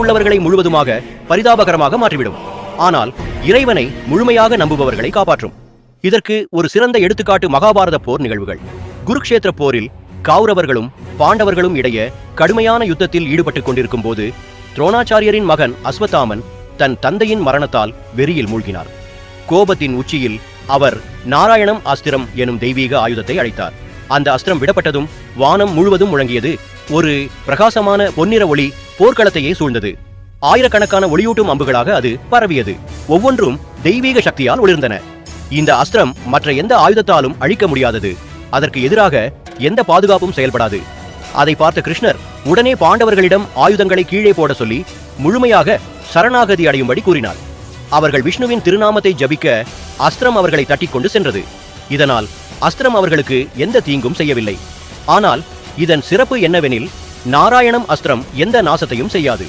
உள்ளவர்களை முழுவதுமாக பரிதாபகரமாக மாற்றிவிடும். ஆனால் இறைவனை முழுமையாக நம்புபவர்களை காப்பாற்றும். இதற்கு ஒரு சிறந்த எடுத்துக்காட்டு மகாபாரத போர் நிகழ்வுகள். குருக்ஷேத்திர போரில் கௌரவர்களும் பாண்டவர்களும் இடையே கடுமையான யுத்தத்தில் ஈடுபட்டுக் கொண்டிருக்கும் போது துரோணாச்சாரியரின் மகன் அஸ்வத்தாமன் தன் தந்தையின் மரணத்தால் வெறியில் மூழ்கினார். கோபத்தின் உச்சியில் அவர் நாராயணம் அஸ்திரம் எனும் தெய்வீக ஆயுதத்தை அழைத்தார். அந்த அஸ்திரம் விடப்பட்டதும் வானம் முழுவதும் முழங்கியது ஒரு பிரகாசமான பொன்னிற ஒளி போர்க்களத்தையே சூழ்ந்தது. ஆயிரக்கணக்கான ஒளியூட்டும் அம்புகளாக அது பரவியது. ஒவ்வொன்றும் தெய்வீக சக்தியால் ஒளிர்ந்தன. இந்த அஸ்திரம் மற்ற எந்த ஆயுதத்தாலும் அழிக்க முடியாதது. அதற்கு எதிராக எந்த பாதுகாப்பும் செயல்படாது. அதை பார்த்த கிருஷ்ணர் உடனே பாண்டவர்களிடம் ஆயுதங்களை கீழே போட சொல்லி முழுமையாக சரணாகதி அடையும்படி கூறினார். அவர்கள் விஷ்ணுவின் திருநாமத்தை ஜபிக்க அஸ்திரம் அவர்களை தட்டி கொண்டு சென்றது. இதனால் அஸ்திரம் அவர்களுக்கு எந்த தீங்கும் செய்யவில்லை. ஆனால் இதன் சிறப்பு என்னவெனில் நாராயணம் அஸ்திரம் எந்த நாசத்தையும் செய்யாது.